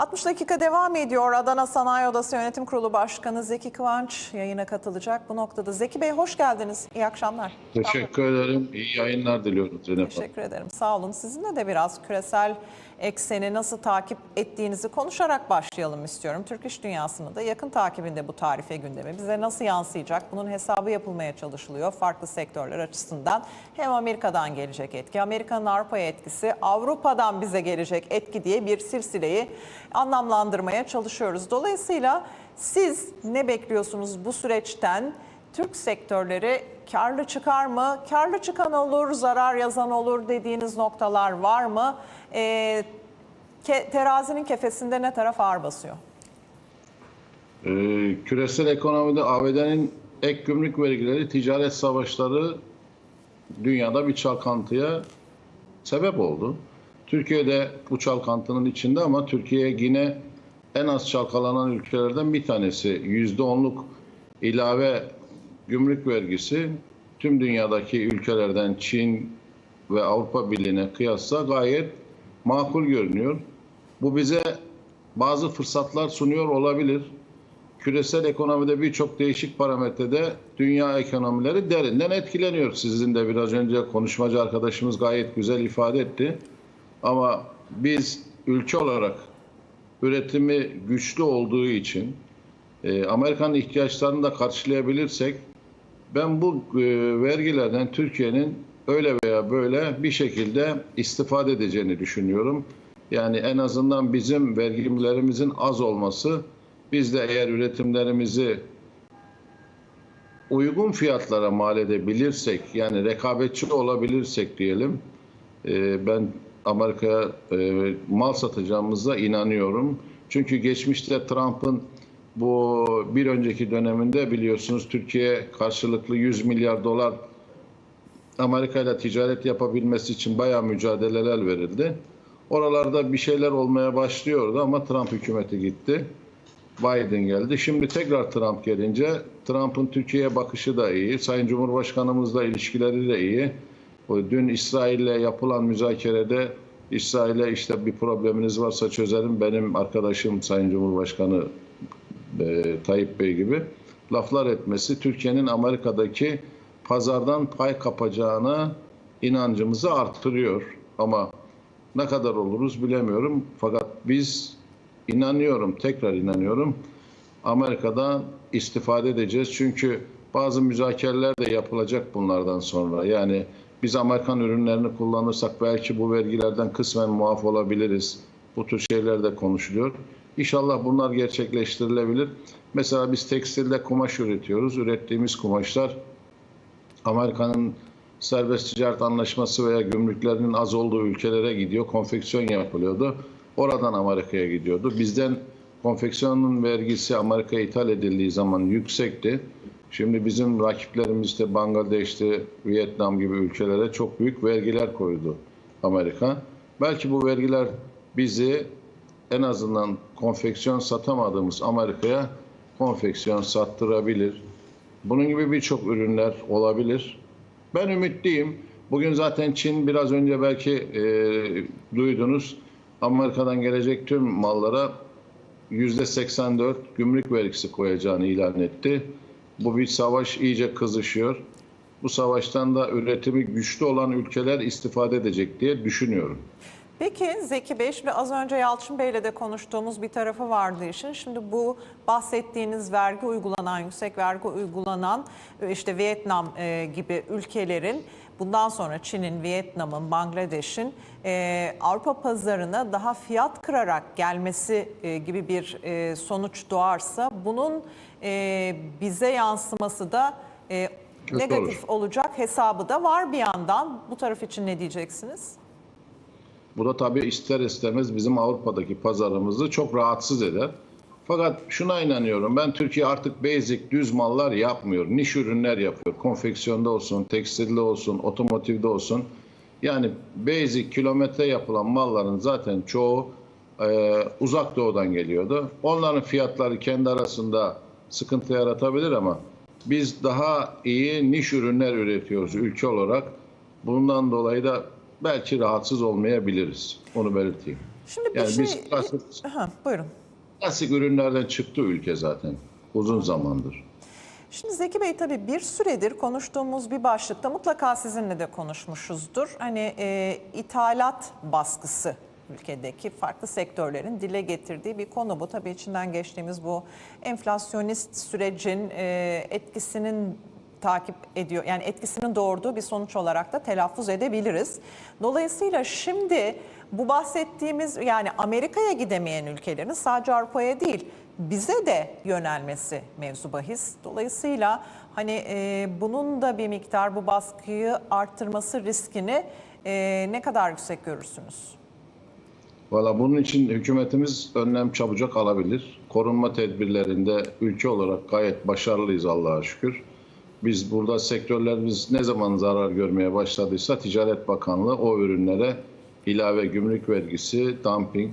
60 dakika devam ediyor. Adana Sanayi Odası Yönetim Kurulu Başkanı Zeki Kıvanç yayına katılacak. Bu noktada Zeki Bey hoş geldiniz. İyi akşamlar. Teşekkür ederim. İyi yayınlar diliyorum Zeynep. Teşekkür ederim. Sağ olun. Sizinle de biraz küresel ekseni nasıl takip ettiğinizi konuşarak başlayalım istiyorum. Türk iş dünyasının da yakın takibinde bu tarife gündemi. Bize nasıl yansıyacak? Bunun hesabı yapılmaya çalışılıyor farklı sektörler açısından. Hem Amerika'dan gelecek etki, Amerika'nın Avrupa'ya etkisi, Avrupa'dan bize gelecek etki diye bir silsileyi anlamlandırmaya çalışıyoruz. Dolayısıyla siz ne bekliyorsunuz bu süreçten? Türk sektörleri karlı çıkar mı? Karlı çıkan olur, zarar yazan olur dediğiniz noktalar var mı? Ee, ke- terazinin kefesinde ne taraf ağır basıyor? Ee, küresel ekonomide ABD'nin ek gümrük vergileri, ticaret savaşları dünyada bir çalkantıya sebep oldu. Türkiye'de bu çalkantının içinde ama Türkiye yine en az çalkalanan ülkelerden bir tanesi. %10'luk ilave gümrük vergisi tüm dünyadaki ülkelerden Çin ve Avrupa Birliği'ne kıyasla gayet makul görünüyor. Bu bize bazı fırsatlar sunuyor olabilir. Küresel ekonomide birçok değişik parametrede dünya ekonomileri derinden etkileniyor. Sizin de biraz önce konuşmacı arkadaşımız gayet güzel ifade etti. Ama biz ülke olarak üretimi güçlü olduğu için e, Amerika'nın ihtiyaçlarını da karşılayabilirsek ben bu e, vergilerden Türkiye'nin öyle veya böyle bir şekilde istifade edeceğini düşünüyorum. Yani en azından bizim vergilerimizin az olması biz de eğer üretimlerimizi uygun fiyatlara mal edebilirsek yani rekabetçi olabilirsek diyelim e, ben Amerika'ya e, mal satacağımıza inanıyorum. Çünkü geçmişte Trump'ın bu bir önceki döneminde biliyorsunuz Türkiye karşılıklı 100 milyar dolar Amerika ile ticaret yapabilmesi için bayağı mücadeleler verildi. Oralarda bir şeyler olmaya başlıyordu ama Trump hükümeti gitti. Biden geldi. Şimdi tekrar Trump gelince Trump'ın Türkiye'ye bakışı da iyi. Sayın Cumhurbaşkanımızla ilişkileri de iyi. Dün İsrail'le yapılan müzakerede İsrail'e işte bir probleminiz varsa çözelim. Benim arkadaşım Sayın Cumhurbaşkanı e, Tayyip Bey gibi laflar etmesi Türkiye'nin Amerika'daki pazardan pay kapacağına inancımızı artırıyor. Ama ne kadar oluruz bilemiyorum. Fakat biz inanıyorum, tekrar inanıyorum. Amerika'dan istifade edeceğiz. Çünkü bazı müzakereler de yapılacak bunlardan sonra. Yani biz Amerikan ürünlerini kullanırsak belki bu vergilerden kısmen muaf olabiliriz. Bu tür şeyler de konuşuluyor. İnşallah bunlar gerçekleştirilebilir. Mesela biz tekstilde kumaş üretiyoruz. Ürettiğimiz kumaşlar Amerika'nın serbest ticaret anlaşması veya gümrüklerinin az olduğu ülkelere gidiyor. Konfeksiyon yapılıyordu. Oradan Amerika'ya gidiyordu. Bizden konfeksiyonun vergisi Amerika'ya ithal edildiği zaman yüksekti. Şimdi bizim rakiplerimiz işte Bangladeş'te, Vietnam gibi ülkelere çok büyük vergiler koydu Amerika. Belki bu vergiler bizi en azından konfeksiyon satamadığımız Amerika'ya konfeksiyon sattırabilir. Bunun gibi birçok ürünler olabilir. Ben ümitliyim. Bugün zaten Çin biraz önce belki e, duydunuz. Amerika'dan gelecek tüm mallara %84 gümrük vergisi koyacağını ilan etti. Bu bir savaş iyice kızışıyor. Bu savaştan da üretimi güçlü olan ülkeler istifade edecek diye düşünüyorum. Peki Zeki Bey, şimdi az önce Yalçın Bey'le de konuştuğumuz bir tarafı vardı işin. Şimdi bu bahsettiğiniz vergi uygulanan, yüksek vergi uygulanan e, işte Vietnam e, gibi ülkelerin bundan sonra Çin'in, Vietnam'ın, Bangladeş'in e, Avrupa pazarına daha fiyat kırarak gelmesi e, gibi bir e, sonuç doğarsa bunun e, bize yansıması da e, negatif olacak hesabı da var bir yandan. Bu taraf için ne diyeceksiniz? Bu da tabii ister istemez bizim Avrupa'daki pazarımızı çok rahatsız eder. Fakat şuna inanıyorum ben Türkiye artık basic düz mallar yapmıyor. Niş ürünler yapıyor. Konfeksiyonda olsun, tekstilde olsun, otomotivde olsun. Yani basic kilometre yapılan malların zaten çoğu e, uzak doğudan geliyordu. Onların fiyatları kendi arasında sıkıntı yaratabilir ama biz daha iyi niş ürünler üretiyoruz ülke olarak. Bundan dolayı da belki rahatsız olmayabiliriz. Onu belirteyim. Şimdi Yani şey... biz klasik, Ha, buyurun. klasik ürünlerden çıktı ülke zaten uzun zamandır. Şimdi Zeki Bey tabii bir süredir konuştuğumuz bir başlıkta mutlaka sizinle de konuşmuşuzdur. Hani e, ithalat baskısı ülkedeki farklı sektörlerin dile getirdiği bir konu bu. Tabii içinden geçtiğimiz bu enflasyonist sürecin e, etkisinin takip ediyor. Yani etkisinin doğurduğu bir sonuç olarak da telaffuz edebiliriz. Dolayısıyla şimdi bu bahsettiğimiz yani Amerika'ya gidemeyen ülkelerin sadece Avrupa'ya değil bize de yönelmesi mevzu bahis. Dolayısıyla hani e, bunun da bir miktar bu baskıyı arttırması riskini e, ne kadar yüksek görürsünüz? Valla bunun için hükümetimiz önlem çabucak alabilir. Korunma tedbirlerinde ülke olarak gayet başarılıyız Allah'a şükür. Biz burada sektörlerimiz ne zaman zarar görmeye başladıysa Ticaret Bakanlığı o ürünlere ilave gümrük vergisi, dumping,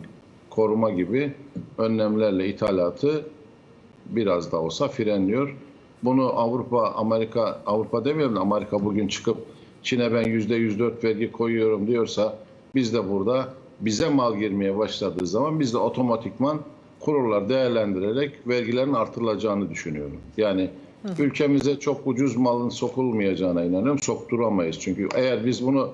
koruma gibi önlemlerle ithalatı biraz da olsa frenliyor. Bunu Avrupa, Amerika, Avrupa demiyorum Amerika bugün çıkıp Çin'e ben %104 vergi koyuyorum diyorsa biz de burada bize mal girmeye başladığı zaman biz de otomatikman kurullar değerlendirerek vergilerin artırılacağını düşünüyorum. Yani ülkemize çok ucuz malın sokulmayacağına inanıyorum. Sokturamayız çünkü eğer biz bunu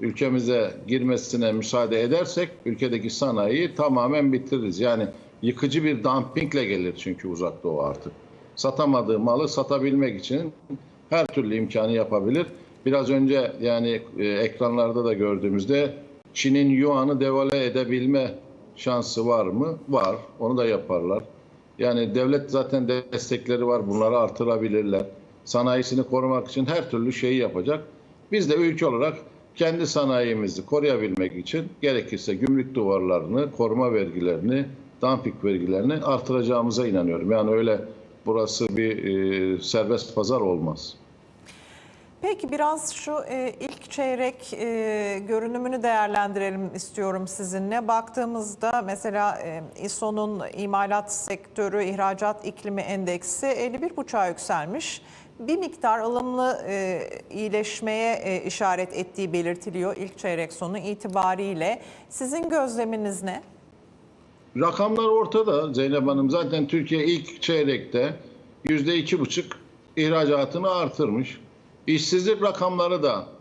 ülkemize girmesine müsaade edersek ülkedeki sanayiyi tamamen bitiririz. Yani yıkıcı bir dumpingle gelir çünkü uzak doğu artık. Satamadığı malı satabilmek için her türlü imkanı yapabilir. Biraz önce yani e, ekranlarda da gördüğümüzde Çin'in yuanı devale edebilme şansı var mı? Var. Onu da yaparlar. Yani devlet zaten destekleri var. Bunları artırabilirler. Sanayisini korumak için her türlü şeyi yapacak. Biz de ülke olarak kendi sanayimizi koruyabilmek için gerekirse gümrük duvarlarını, koruma vergilerini, dumping vergilerini artıracağımıza inanıyorum. Yani öyle burası bir e, serbest pazar olmaz. Peki biraz şu e, ilk çeyrek e, görünümünü değerlendirelim istiyorum sizinle. Baktığımızda mesela e, İSO'nun imalat sektörü ihracat iklimi endeksi 51,5'a yükselmiş. Bir miktar ılımlı e, iyileşmeye e, işaret ettiği belirtiliyor ilk çeyrek sonu itibariyle. Sizin gözleminiz ne? Rakamlar ortada Zeynep Hanım. Zaten Türkiye ilk çeyrekte yüzde iki buçuk ihracatını artırmış. İşsizlik rakamları da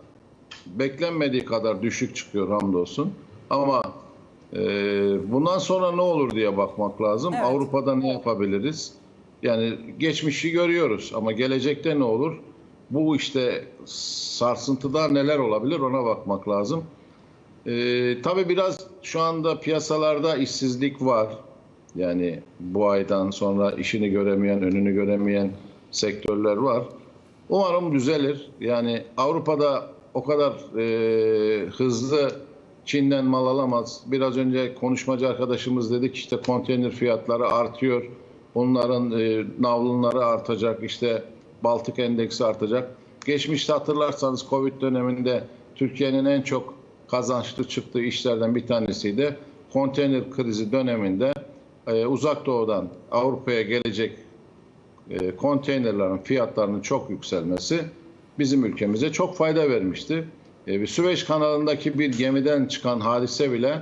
beklenmediği kadar düşük çıkıyor hamdolsun. Ama e, bundan sonra ne olur diye bakmak lazım. Evet. Avrupa'da ne yapabiliriz? Yani geçmişi görüyoruz ama gelecekte ne olur? Bu işte sarsıntıda neler olabilir ona bakmak lazım. Ee, tabii biraz şu anda piyasalarda işsizlik var. Yani bu aydan sonra işini göremeyen, önünü göremeyen sektörler var. Umarım düzelir. Yani Avrupa'da o kadar e, hızlı Çin'den mal alamaz. Biraz önce konuşmacı arkadaşımız dedik işte konteyner fiyatları artıyor. Onların e, navlunları artacak. işte Baltık endeksi artacak. Geçmişte hatırlarsanız Covid döneminde Türkiye'nin en çok kazançlı çıktığı işlerden bir tanesiydi. Konteyner krizi döneminde e, uzak doğudan Avrupa'ya gelecek e, konteynerlerin fiyatlarının çok yükselmesi bizim ülkemize çok fayda vermişti. E, Süveyş kanalındaki bir gemiden çıkan hadise bile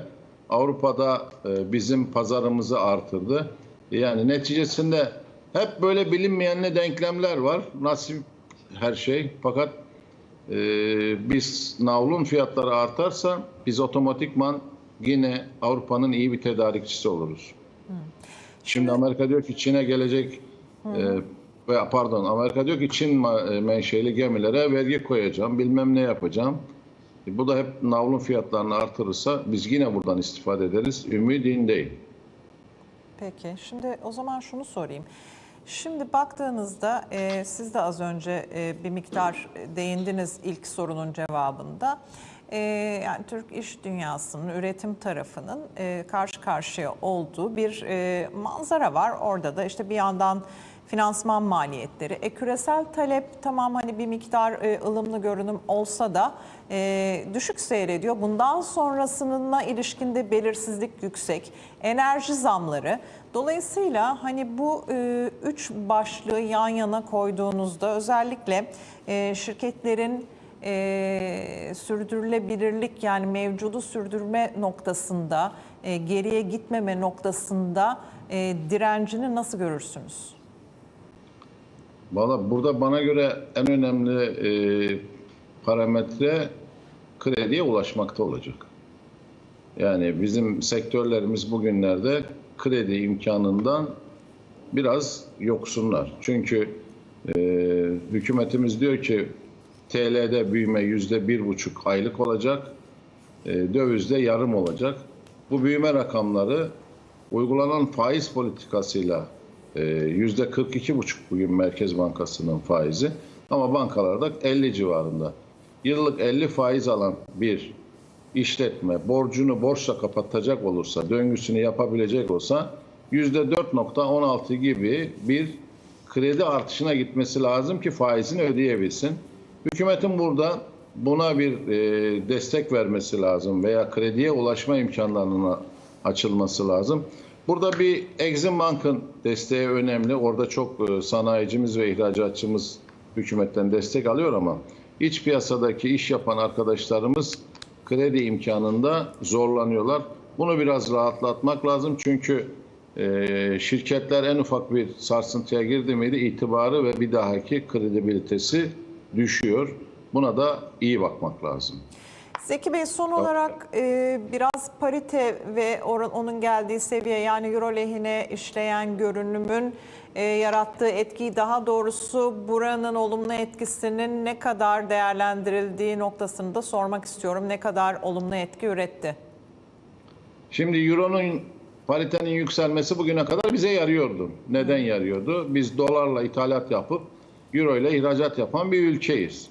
Avrupa'da e, bizim pazarımızı artırdı. Yani neticesinde hep böyle bilinmeyenli denklemler var. Nasip her şey. Fakat e, biz navlun fiyatları artarsa biz otomatikman yine Avrupa'nın iyi bir tedarikçisi oluruz. Şimdi Amerika diyor ki Çin'e gelecek e, veya pardon Amerika diyor ki Çin e, menşeli gemilere vergi koyacağım, bilmem ne yapacağım. E, bu da hep navlun fiyatlarını artırırsa biz yine buradan istifade ederiz. Ümidin değil. Peki şimdi o zaman şunu sorayım. Şimdi baktığınızda e, siz de az önce e, bir miktar değindiniz ilk sorunun cevabında. E, yani Türk iş dünyasının üretim tarafının e, karşı karşıya olduğu bir e, manzara var. Orada da işte bir yandan finansman maliyetleri, e, küresel talep tamam hani bir miktar e, ılımlı görünüm olsa da e, düşük seyrediyor. Bundan sonrasına ilişkinde belirsizlik yüksek, enerji zamları. Dolayısıyla hani bu e, üç başlığı yan yana koyduğunuzda özellikle e, şirketlerin e, sürdürülebilirlik yani mevcudu sürdürme noktasında, e, geriye gitmeme noktasında e, direncini nasıl görürsünüz? Valla burada bana göre en önemli e, parametre krediye ulaşmakta olacak. Yani bizim sektörlerimiz bugünlerde kredi imkanından biraz yoksunlar. Çünkü e, hükümetimiz diyor ki TL'de büyüme yüzde bir buçuk aylık olacak, e, dövizde yarım olacak. Bu büyüme rakamları uygulanan faiz politikasıyla e, yüzde 42 buçuk bugün Merkez Bankası'nın faizi ama bankalarda 50 civarında. Yıllık 50 faiz alan bir işletme borcunu borçla kapatacak olursa, döngüsünü yapabilecek olsa %4.16 gibi bir kredi artışına gitmesi lazım ki faizini ödeyebilsin. Hükümetin burada buna bir e, destek vermesi lazım veya krediye ulaşma imkanlarına açılması lazım. Burada bir Exim Bank'ın desteği önemli. Orada çok e, sanayicimiz ve ihracatçımız hükümetten destek alıyor ama iç piyasadaki iş yapan arkadaşlarımız kredi imkanında zorlanıyorlar. Bunu biraz rahatlatmak lazım çünkü e, şirketler en ufak bir sarsıntıya girdi miydi itibarı ve bir dahaki kredibilitesi düşüyor. Buna da iyi bakmak lazım. Zeki Bey son olarak e, biraz parite ve onun geldiği seviye yani euro lehine işleyen görünümün e, yarattığı etkiyi daha doğrusu buranın olumlu etkisinin ne kadar değerlendirildiği noktasını da sormak istiyorum. Ne kadar olumlu etki üretti? Şimdi Euro'nun paritenin yükselmesi bugüne kadar bize yarıyordu. Neden yarıyordu? Biz dolarla ithalat yapıp Euro ile ihracat yapan bir ülkeyiz.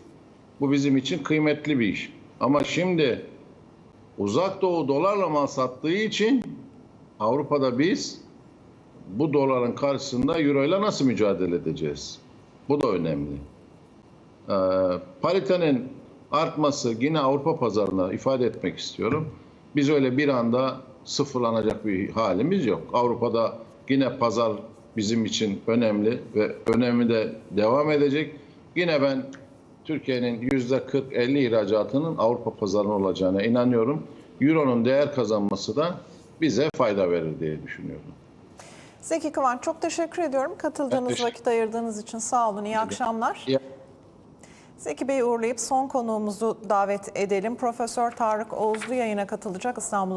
Bu bizim için kıymetli bir iş. Ama şimdi uzak doğu dolarla mal sattığı için Avrupa'da biz bu doların karşısında Euro ile nasıl mücadele edeceğiz? Bu da önemli. Ee, paritenin artması yine Avrupa pazarına ifade etmek istiyorum. Biz öyle bir anda sıfırlanacak bir halimiz yok. Avrupa'da yine pazar bizim için önemli ve önemi de devam edecek. Yine ben Türkiye'nin %40-50 ihracatının Avrupa pazarına olacağına inanıyorum. Euro'nun değer kazanması da bize fayda verir diye düşünüyorum. Zeki Kıvanç çok teşekkür ediyorum. Katıldığınız, teşekkür- vakit ayırdığınız için sağ olun. İyi akşamlar. Ya- Zeki Bey uğurlayıp son konuğumuzu davet edelim. Profesör Tarık Oğuzlu yayına katılacak İstanbul